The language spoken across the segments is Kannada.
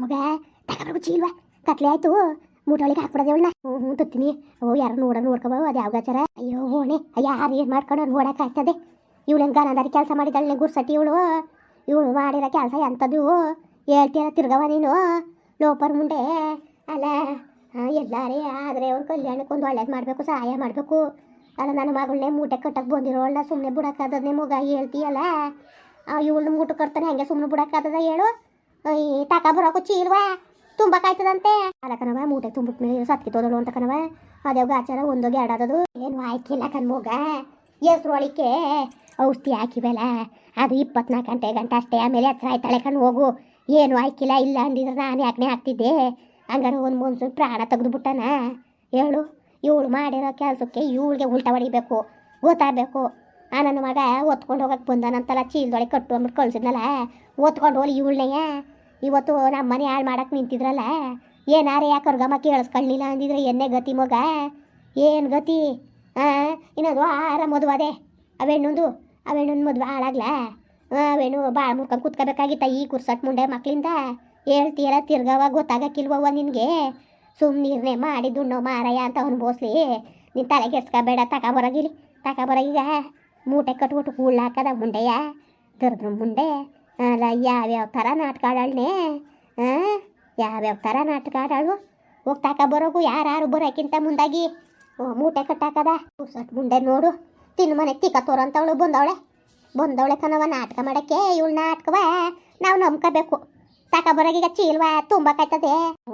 ಮಗ ತಗೊಂಡು ಚೀಲ್ವಾ? ಕತ್ಲೆ ಆಯ್ತು. ಮೂಟೊಳಿಗೆ ಹಾಕ್ಬಿಡೋದು ಅವಳನ್ನ. ಹ್ಞೂ ಹ್ಞೂ ತತ್ತೀನಿ. ಓ, ಯಾರು ನೋಡ ನೋಡ್ಕೊಬೋ ಅದು ಯಾವ ಗಾಚಾರ ಅಯ್ಯೋ, ಓಣೆ. ಯಾರು ಏನು ಮಾಡ್ಕೊಂಡು ನೋಡಕ್ಕೆ ಆಗ್ತದೆ. ಇವಳು ಗಾನದಾರಿ ಕೆಲಸ ಮಾಡಿದಳೆ ಗುರ್ಸಟ್ಟಿ ಇವಳು. ಇವಳು ಮಾಡಿರೋ ಕೆಲಸ ಎಂಥದ್ದು? ಹೇಳ್ತೀರ ತಿರ್ಗವ ನೀನು. ಲೋಪರ್ ಮುಂಡೆ. ಅಲ್ಲ ಎಲ್ಲಾರೇ ಆದರೆ ಅವ್ರ ಕಲ್ಯಾಣಕ್ಕೊಂದು ಒಳ್ಳೇದು ಮಾಡಬೇಕು, ಸಹಾಯ ಮಾಡಬೇಕು. ಅಲ್ಲ, ನನ್ನ ಮಗಳನ್ನೇ ಮೂಟೆ ಕಟ್ಟಕ್ಕೆ ಬಂದಿರೋಳ್ನ ಸುಮ್ಮನೆ ಬಿಡೋಕ್ಕಾದದ್ದು ಮಗ ಹೇಳ್ತೀಯಲ್ಲ. ಇವಳನ್ನ ಮೂಟು ಕರ್ತಾನೆ ಹಂಗೆ ಸುಮ್ಮನೆ ಬಿಡೋಕ್ಕಾದದ ಹೇಳು. ಈ ತಕ ಬರೋಕು ಚೀಲ್ವಾ ತುಂಬಕ್ಕಾಯ್ತದಂತೆ ಅಲ್ಲ ಕಣವ ಮೂಟೆ ತುಂಬಿಟ್ಮೇಲೆ ಸತ್ಕಿ ತೋದಳು ಅಂತ ಕಣವ ಅದ್ಯಾವ ಗಾಚಾರ ಒಂದೋಗಿ ಎರಡಾದದು ಏನು ಆಯ್ಕಿಲ್ಲ ಕಣ್ಮೋಗ. ಹೆಸ್ರೊಳಿಕೆ ಔಷಧಿ ಹಾಕಿವಲ್ಲ ಅದು ಇಪ್ಪತ್ನಾಲ್ಕು ಗಂಟೆ ಗಂಟೆ ಅಷ್ಟೇ. ಆಮೇಲೆ ಹತ್ರ ಆಯ್ತಾಳೆ ಕಣ್ ಹೋಗು. ಏನು ಆಯ್ಕಿಲ್ಲ, ಇಲ್ಲ ಅಂದಿದ್ರೆ ನಾನು ಯಾಕನೇ ಹಾಕ್ತಿದ್ದೆ? ಹಂಗಾರೆ ಒಂದು ಮನ್ಸು ಪ್ರಾಣ ತೆಗೆದುಬಿಟ್ಟನ ಹೇಳು, ಇವಳು ಮಾಡಿರೋ ಕೆಲಸಕ್ಕೆ ಇವಳಿಗೆ ಉಲ್ಟ ಹೊಡಿಬೇಕು, ಗೊತ್ತಾಗಬೇಕು. ಆ ನನ್ನ ಮಗ ಒತ್ಕೊಂಡು ಹೋಗಕ್ಕೆ ಬಂದಾನಂತಲ್ಲ, ಚೀಲದೊಳಗೆ ಕಟ್ಟು ಅಂದ್ಬಿಟ್ಟು ಕಳ್ಸಿದ್ನಲ್ಲ. ಒತ್ಕೊಂಡು ಹೋಗಿ ಇವಳನ್ನೆಯ ಇವತ್ತು ನಮ್ಮ ಮನೆ ಹಾಳು ಮಾಡಕ್ಕೆ ನಿಂತಿದ್ರಲ್ಲ? ಏನಾರೇ ಯಾಕೆ ಗಮ ಕೇಳಿಸ್ಕೊಳ್ಳಿಲ್ಲ ಅಂದಿದ್ರೆ ಎನ್ನೇ ಗತಿ ಮಗ? ಏನು ಗತಿ? ಹಾಂ ಇನ್ನೊಂದು ಆರ ಮದುವೆ ಅವೆಣ್ಣೊಂದು ಅವೆಣ್ಣೊಂದು ಮದುವೆ ಹಾಳಾಗ್ಲ? ಅವೇನು ಭಾಳ ಮುರ್ಕೊಂಡು ಕೂತ್ಕೋಬೇಕಾಗಿತ್ತ ಈ ಕುರ್ಸಟ್ ಮುಂಡೆ ಮಕ್ಕಳಿಂದ ಹೇಳ್ತೀರ ತಿರ್ಗವ ಗೊತ್ತಾಗಕ್ಕಿಲ್ವವ ನಿನಗೆ? ಸುಮ್ಮನೆ ಮಾಡಿ ದುಣ್ಣೋ ಮಾರಯ್ಯ ಅಂತ ಅನ್ಬೋಸ್ಲಿ ನೀನು ತಲೆ ಕೆಡ್ಸ್ಕೋಬೇಡ ತಕ ತಗೊಬರೋಗೀಗ ಮೂಟೆ ಕಟ್ಬಿಟ್ಟು ಕೂಳ್ ಹಾಕದ ಮುಂಡೆಯ? ದರ್ದ್ರ ಮುಂಡೆ. ಯಾವ್ಯಾವ ಥರ ಹಾಂ ಯಾವ್ಯಾವ ಥರ ನಾಟಕ ಆಡಾಳು ಹೋಗ್ತಾಕ ಬರೋಗು ಯಾರು ಬರೋಕ್ಕಿಂತ ಮುಂದಾಗಿ ಮೂಟೆ ಕಟ್ಟಾಕದ. ಸಟ್ ಮುಂಡೆ ನೋಡು, ತಿನ್ನು ಮನೆ ತಿಕ್ಕ ತೋರಂತವಳು, ಬಂದವಳೆ. ಬಂದವಳೆ ಕಣವ ನಾಟಕ ಮಾಡಕ್ಕೆ ಇವಳು ನಾಟಕವ, ನಾವು ನಂಬ್ಕೋಬೇಕು. ತಗೊಬರೋಗೀಗ ಚೀಲ್ವಾ ತುಂಬ ಕಾಯ್ತದೆ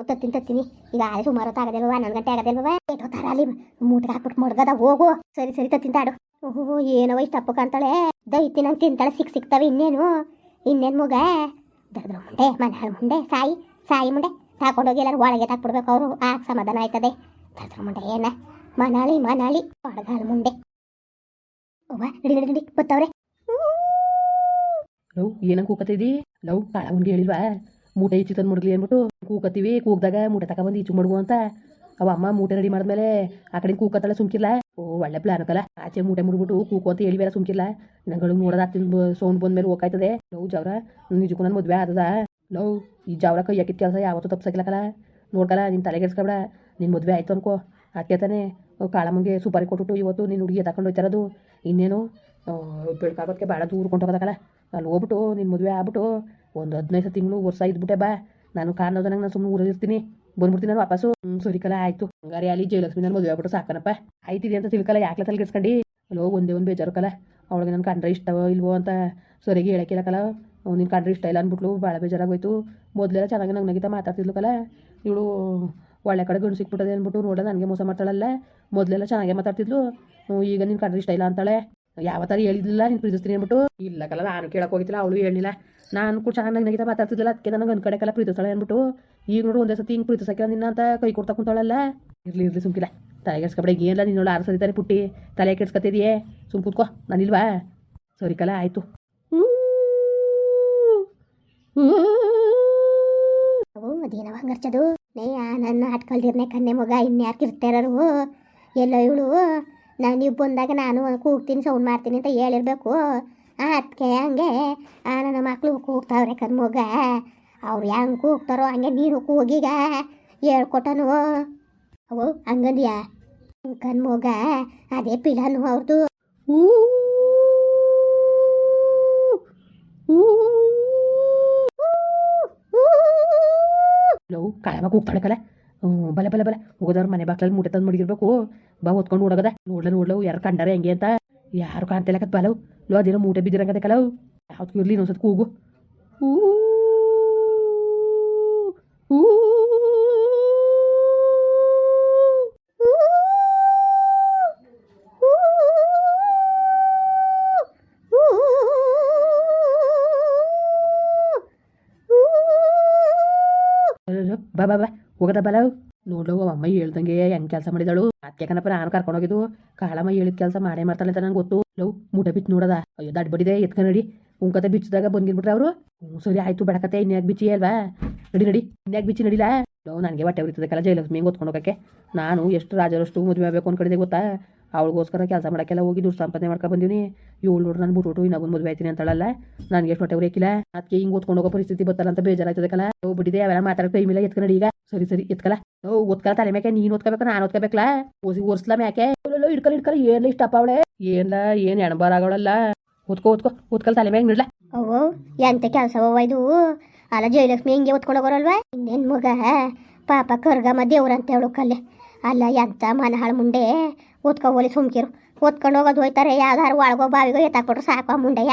ತತ್ತೀನಿ ತತ್ತೀನಿ ಈಗ ಆದ್ರೆ ಸುಮಾರು ತಾಗದಿಲ್ವ ನನ್ ಗಂಟೆ ಆಗದಿಲ್ವ ಏನೋ ಥರ ಅಲ್ಲಿ ಮೂಟೆ ಹಾಕ್ಬಿಟ್ಟು ಮಡ್ಗದ ಹೋಗು. ಸರಿ ಸರಿ ತಿಂತಾಡು ತಾಡು ಓಹೋ ಏನೋ ಇಷ್ಟು ಅಪ್ಪು ಕಾಣ್ತಾಳೆ. ದೈತಿ ನಂಗೆ ತಿಂತಾಳೆ, ಸಿಕ್ ಸಿಕ್ತಾವೆ ಇನ್ನೇನು. ಇನ್ನೇನು ಮಗ? ದರ್ದ್ರ ಮುಂಡೆ ಮನಾಳ ಮುಂಡೆ ಸಾಯಿ ಸಾಯಿ ಮುಂಡೆ ತಾಕೊಂಡೋಗಿ ಎಲ್ಲರೂ ಒಳಗೆ ತಾಕ್ಬಿಡ್ಬೇಕು ಅವರು. ಆ ಸಮಾಧಾನ ಆಯ್ತದೆ. ದರ್ದ್ರ ಮುಂಡೆ ಏನ? ಮನಾಳಿ ಮನಾಳಿ, ಒಳಗಾಲ ಮುಂಡೆ ಬತ್ತವ್ರೆ. ಲವ್, ಏನಂಗೆ ಕೂಕತ್ತಿದಿ ಲವ್, ಕಾಳ ಮುಂಡಿ ಹೇಳಿಲ್ವಾ? ಮೂಟೆ ಈಚೆ ತಂದು ಮುಡ್ಲಿ ಅಂದ್ಬಿಟ್ಟು ಕೂಕತ್ತೀವಿ. ಕೂಗ್ದಾಗ ಮೂಟೆ ತಗೊಬಂದು ಈಚು ಮಡ್ಗು ಅಂತ. ಅವ ಅಮ್ಮ ಮೂಟೆ ರೆಡಿ ಮಾಡಿದ್ಮೇಲೆ ಆ ಕಡೆ ಕೂಕತ್ತಲ್ಲ ಸುಮ್ಕಿರ್ಲ? ಓ, ಒಳ್ಳೆ ಪ್ಲಾನ್ ಕಲ ಆಚೆ ಮೂಟೆ ಮುಡ್ಬಿಟ್ಟು ಕೂಕು ಅಂತ ಹೇಳಿ ಬೇರೆ ಸುಮ್ಕಿಲ್ಲ ನಂಗಳು ಸೋನ್ ಸೌಂಡ್ ಬಂದ್ಮೇಲೆ ಹೋಗ್ತದೆ ಲವ್ ಜಾವ್ರ, ನಿಜಕ್ಕೂ ನನ್ನ ಮದುವೆ ಆದದ? ಲವ್, ಈ ಜಾವ್ರ ಕೈ ಹಾಕಿದ ಕೆಲಸ ಯಾವತ್ತೂ ತಪ್ಸಕ್ಕಿಲ್ಲಕಲ್ಲ ನೋಡ್ಕಲ್ಲ ನಿನ್ನ ತಲೆ ಕೆಡ್ಸ್ಕೊಬೇಡ. ನಿನ್ನ ಮದುವೆ ಆಯ್ತು ಅನ್ಕೋ. ಅದಕ್ಕೆ ತಾನೇ ಕಾಳಮ್ಮಂಗೆ ಸುಪಾರಿ ಕೊಟ್ಬಿಟ್ಟು ಇವತ್ತು ನಿನ್ನ ಹುಡುಗಿ ತಗೊಂಡು ಹೋಯ್ತಾರದು ಇನ್ನೇನು ಬೆಳಕಾಗೋದಕ್ಕೆ ಭಾಳ ದೂರ ಕೊಂಡೋಗೋದಕ್ಕಲ್ಲ ಅಲ್ಲಿ ಹೋಗ್ಬಿಟ್ಟು ನಿನ್ನ ಮದುವೆ ಆಗ್ಬಿಟ್ಟು ಒಂದು ಹದಿನೈದು ತಿಂಗಳು ವರ್ಷ ಇದ್ಬಿಟ್ಟೆ ಬಾ. ನಾನು ಕಾರಣದ ನಾನು ಸುಮ್ಮನೆ ಊರಲ್ಲಿರ್ತೀನಿ ಬಂದ್ಬಿಡ್ತೀನಿ ನಾನು ವಾಪಸ್ಸು. ಸರಿ ಕಲ, ಆಯಿತು. ಹಂಗಾರೆ ಅಲ್ಲಿ ಜಯಲಕ್ಷ್ಮಿ ನಾನು ಮದುವೆ ಆಗ್ಬಿಟ್ಟು ಸಾಕನಪ್ಪ. ಆಯ್ತಿದೆ ಅಂತ ತಿಳ್ಕಲ್ಲ ಯಾಕೆ ತಲೆ ಕೆಡ್ಸ್ಕೊಂಡು? ಅಲ್ಲೋ ಒಂದೇ ಒಂದು ಬೇಜಾರು ಕಲ. ಅವಳಿಗೆ ನನ್ನ ಕಂಡ್ರೆ ಇಷ್ಟವೋ ಇಲ್ವೋ ಅಂತ ಸರಿಗೆ ಹೇಳಕ್ಕಿಲ್ಲ ಕಲ. ನಿನ್ನ ಕಂಡ್ರೆ ಇಷ್ಟ ಇಲ್ಲ ಅಂದ್ಬಿಟ್ಲು ಭಾಳ ಬೇಜಾರಾಗೋಯ್ತು. ಮೊದಲೆಲ್ಲ ಚೆನ್ನಾಗಿ ನಂಗೆ ನಗಿತಾ ಮಾತಾಡ್ತಿದ್ಲು ಕಲ. ಇವಳು ಒಳ್ಳೆ ಕಡೆ ಗಂಡು ಸಿಕ್ಬಿಟ್ಟದೆ ಅಂದ್ಬಿಟ್ಟು ನೋಡ, ನನಗೆ ಮೋಸ ಮಾಡ್ತಾಳಲ್ಲ. ಮೊದಲೆಲ್ಲ ಚೆನ್ನಾಗೆ ಮಾತಾಡ್ತಿದ್ಲು. ಈಗ ನಿನ್ನ ಕಂಡ್ರೆ ಇಷ್ಟ ಇಲ್ಲ ಅಂತಾಳೆ. ಯಾವ ಥರ ಹೇಳಿದ್ಲಿಲ್ಲ, ನೀನು ಪ್ರೀತಿಸ್ತೀನಿ ಅಂದ್ಬಿಟ್ಟು. ಇಲ್ಲ ಕಲ, ನಾನು ಕೇಳಕ್ಕೆ ಹೋಗಿದ್ದಿಲ್ಲ, ಅವಳು ಹೇಳಿಲ್ಲ ನಾನು ಕೂಡ ಚೆನ್ನಾಗಿ ನಗಿತಾ ಮಾತಾಡ್ತಿದ್ದಿಲ್ಲ ಅದಕ್ಕೆ ನನಗೆ ಒಂದು ಕಡೆ ಕಲ ಪ್ರೀತಿಸ್ತಾಳೆ ಅಂದ್ಬಿಟ್ಟು. ಈಗ ನೋಡು ಒಂದೇ ಸತಿ ಹಿಂಗೆ ಪ್ರೀತಿಸಕ್ಕೆ ನಿನ್ನ ಅಂತ ಕೈ ಕೊಡ್ತಾ ಕುಂತಾಳಲ್ಲ. ಇರ್ಲಿ ಇರ್ಲಿ, ಸುಮ್ಕಿಲ್ಲ. ತಲೆ ಕೆಡ್ಸ್ಕೊಬೇಡ ಏನಿಲ್ಲ ನೀನು ಆರು ಸರಿ ತಾನೆ ಪುಟ್ಟಿ. ತಲೆ ಕೆಡ್ಸ್ಕೊತಿದೆಯೇ? ಸುಮ್ ಕೂತ್ಕೋ ನಾನಿಲ್ವಾ ಸರಿ ಕಲ, ಆಯಿತು. ಅದೇನವ ಹಂಗರ್ಚದು. ನೇಯ ನನ್ನ ಹಾಟ್ಕೊಳ್ದಿರ್ನೆ ಕಣ್ಣೆ ಮಗ ಇನ್ಯಾಕೆ ಇರ್ತಾರು ಎಲ್ಲ ಇವಳು? ನಾನು ನೀವು ಬಂದಾಗ ನಾನು ಕೂಗ್ತೀನಿ ಸೌಂಡ್ ಮಾಡ್ತೀನಿ ಅಂತ ಹೇಳಿರ್ಬೇಕು. ಅದಕ್ಕೆ ಹಂಗೆ ನನ್ನ ಮಕ್ಕಳು ಕೂಗ್ತಾವ್ರೆ ಕಣ್ಮಗ. ಅವ್ರು ಹೆಂಗೆ ಕೂಗ್ತಾರೋ ಹಂಗೆ ನೀನು ಕೂಗೀಗ. ಹೇಳ್ಕೊಟ್ಟನು. ಅವು ಹಂಗಂದ್ಯಾ. ಕಣ್ಮಗ, ಅದೇ ಪಿಲಾನು ಅವ್ರದ್ದು ಲವ್ ಕಾಳಮ್ಮ ಕೂಗ್ತಾಳೆ ಹ್ಞೂ, ಬಲ ಬಲ ಬಲ. ಹೋಗೋದವ್ರ ಮನೆ ಬಾಕ್ಲಲ್ಲಿ ಮೂಟೆ ತಂದು ಮಡಗಿರ್ಬೇಕು ಬಾ, ಹೊತ್ಕೊಂಡು ಓಡೋಗದ. ನೋಡ್ಲ ನೋಡ್ಲವು ಯಾರು ಕಂಡಾರೆ ಹೆಂಗೆ ಅಂತ. ಯಾರು ಕಾಣ್ತಿಲ್ಲ ಕತ್ ಬಲವು ಲೋ ಅದೇನೋ ಮೂಟೆ ಬಿದ್ದಿರಂಗದೆ ಕಲವು ಯಾವ್ದು ಇರ್ಲಿ ಇನ್ನೊಂದ್ಸತಿ ಕೂಗು ಊ, ಊ. ಅಯ್ಯೋ, ಬಾ ಬಾ ಬಾ ಹೋಗದ ಬಲವು ನೋಡ್ಲು ಅಮ್ಮ ಹೇಳ್ದಂಗೆ ಹೆಂಗ್ ಕೆಲಸ ಮಾಡಿದಳು. ಅದಕ್ಕೆ ಕಣಪ್ಪ ನಾನು ಕರ್ಕೊಂಡು ಹೋಗಿದ್ದು. ಕಾಳಮ್ಮ ಹೇಳಿದ ಕೆಲಸ ಮಾಡೇ ಮಾಡ್ತಾಳೆ ಅಂತ ನಂಗೆ ಗೊತ್ತು. ಲವ್ ಮುಡ ಬಿತ್ತು ನೋಡದ. ಅಯ್ಯೋ ದಡ್ಬಡಿದೆ ಎತ್ಕ ನಡಿ ಉಂಕತೆ ಬಿಚ್ಚಿದಾಗ ಬಂದಿರ್ಬಿಟ್ರೆ ಅವರು. ಹ್ಞೂ, ಸರಿ ಆಯ್ತು ಬೆಳಕತೆ ಇನ್ಯಾಗ ಬಿಚ್ಚಿ ಅಲ್ವಾ ನಡಿ ನಡಿ ಇನ್ಯಾಗ ಬಿಚ್ಚಿ ನಡಿಲ್ಲ ಲವ್ ನನಗೆ ಹೊಟ್ಟೆ ಉರಿತದೆ, ಕಲ ಜಯಲಕ್ಷ್ಮಿ ಹೊತ್ಕೊಂಡು ಹೋಗಕ್ಕೆ? ನಾನು ಎಷ್ಟು ರಾಜರಷ್ಟು ಮದುವೆ ಆಗಬೇಕು ಅನ್ಕೊಂಡಿದ್ದೆ ಗೊತ್ತಾ? ಅವಳಿಗೋಸ್ಕರ ಕೆಲಸ ಮಾಡೋಕ್ಕೆಲ್ಲ ಹೋಗಿ ದುಡ್ಡು ಸಂಪಾದನೆ ಮಾಡ್ಕೊಂಡು ಬಂದೀನಿ ಏಳು ನೋಡ್ರಿ ನಾನು ಬಿಟ್ಬಿಟ್ಟು ಇನ್ನೊಂದು ಮದುವೆ ಆಯ್ತೀನಿ ಅಂತಾಳಲ್ಲ. ನನಗೆ ಎಷ್ಟು ಹೊಟ್ಟೆ ಉರಿಯಕ್ಕಿಲ್ಲ ಅದಕ್ಕೆ ಹಿಂಗೆ ಓದ್ಕೊಂಡು ಹೋಗೋ ಪರಿಸ್ಥಿತಿ ಬತ್ತಲ್ಲ ಅಂತ ಬೇಜಾರಾಯ್ತದಕ್ಕಲ್ಲ ಓ ಬಿಟ್ಟಿದೆ ಅವೆಲ್ಲ ಮಾತಾಡೋ ಟೈಮ್ ಇಲ್ಲ ಎತ್ಕೊಂಡು ಈಗ. ಸರಿ ಸರಿ ಎತ್ಕಲ್ಲ ಓದ್ಕಲ್ಲ ತಲೆ ಮ್ಯಾಕೆ, ನೀನು ಓದ್ಕೋಬೇಕು ನಾನು ಓದ್ಕೋಬೇಕಲ್ಲ ಓಸಿ ಓರ್ಸ್ಲಾ ಮ್ಯಾಕೆ. ಇಡ್ಕಲ್ಲ ಇಡ್ಕಲ್ಲ ಏನ್ಲ ಇಷ್ಟಪ್ಪ ಅವಳೆ? ಏನ್ಲ, ಏನು ಎಣಬಾರಾಗಳಲ್ಲ ಓದ್ಕೋ ಓದ್ಕೋ ಓದ್ಕಲ್ಲ ತಲೆ ಮ್ಯಾಗ ನಿಡ್ಲ. ಅವ್ವ, ಎಂತ ಕೆಲಸ ಇದು? ಅಲ್ಲ, ಜಯಲಕ್ಷ್ಮಿ ಹಿಂಗೆ ಓದ್ಕೊಂಡು ಹೋಗೋರಲ್ವ? ಇನ್ನೇನು ಮಗ? ಪಾಪ ಕರ್ಗಮ್ಮ ದೇವ್ರಂತ ಹೇಳು ಕಲೆ ಅಲ್ಲ, ಎಂತ ಮನಹಾಳು ಮುಂಡೆ? ಓದ್ಕೊಬೋಲಿ ಸುಮ್ಕಿರು. ಓದ್ಕೊಂಡು ಹೋಗೋದು ಹೋಯ್ತಾರೆ, ಯಾವ್ದಾರು ಒಳಗೋ ಬಾವಿಗೋ ಎತ್ತಾಕೊಟ್ರು ಸಾಕು ಮುಂಡಯ್ಯ ಮುಂಡೆಯ.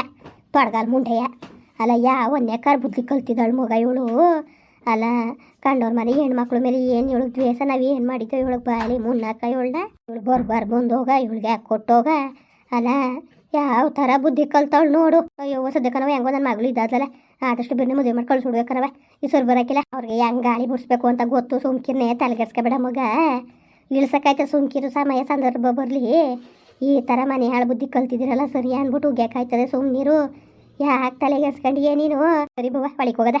ಮುಂಡಯ್ಯ ಮುಂಡೆಯ. ಅಲ್ಲ ಒಂದೇ ಕರ್ ಬುದ್ಧಿ ಕಲ್ತಿದ್ದಾಳು ಮಗ ಇವಳು? ಅಲ್ಲ ಕಂಡವ್ರ ಮನೆ ಹೆಣ್ಮಕ್ಳ ಮೇಲೆ ಏನು ಇವಳಿಗೆ ದ್ವೇಷ? ನಾವು ಏನು ಮಾಡಿದ್ದೋ ಇವಳಿಗೆ ಬಾಳಿ ಮುನ್ನಾಕ ಇವಳನ್ನ ಇವಳು ಬರ್ಬಾರ್ ಬಂದೋಗ, ಇವಳಿಗೆ ಯಾಕೆ ಕೊಟ್ಟೋಗ? ಅಲ್ಲ, ಯಾವ ಥರ ಬುದ್ಧಿ ಕಲ್ತವಳು ನೋಡು. ಅಯ್ಯೋ, ಸದ್ಯಕ್ಕೆ ನಾವು ಹೆಂಗೋ ನನ್ನ ಮಗಳು ಇದ್ದಾದಲ್ಲ ಆದಷ್ಟು ಬೇರೆ ಮದುವೆ ಮಾಡಿ ಕಳ್ಸಿಡ್ಬೇಕರವ ಈ ಸರ್ ಬರೋಕಿಲ್ಲ, ಅವ್ರಿಗೆ ಹೆಂಗೆ ಗಾಳಿ ಬಿಡಿಸ್ಬೇಕು ಅಂತ ಗೊತ್ತು, ಸುಮ್ಕಿರ್ನೆ ತಲೆಗೆಡ್ಸ್ಕೊಬೇಡ ಮಗ. ಇಳ್ಸಕ್ಕಾಯ್ತು ಸುಮ್ಕಿರು, ಸಮಯ ಸಂದರ್ಭ ಬರಲಿ. ಈ ಥರ ಮನೆ ಹಾಳು ಬುದ್ಧಿ ಕಲ್ತಿದ್ದೀರಲ್ಲ, ಸರಿ ಅಂದ್ಬಿಟ್ಟು ಉಗ್ಯಾಕಾಯ್ತದೆ ಸುಮ್ಮನೀರು ಯಾಕೆ ತಲೆಗೆಡ್ಸ್ಕೊಂಡು ನೀನು? ಸರಿ ಬವ್ವ ಒಳಗೆ ಹೋಗದ.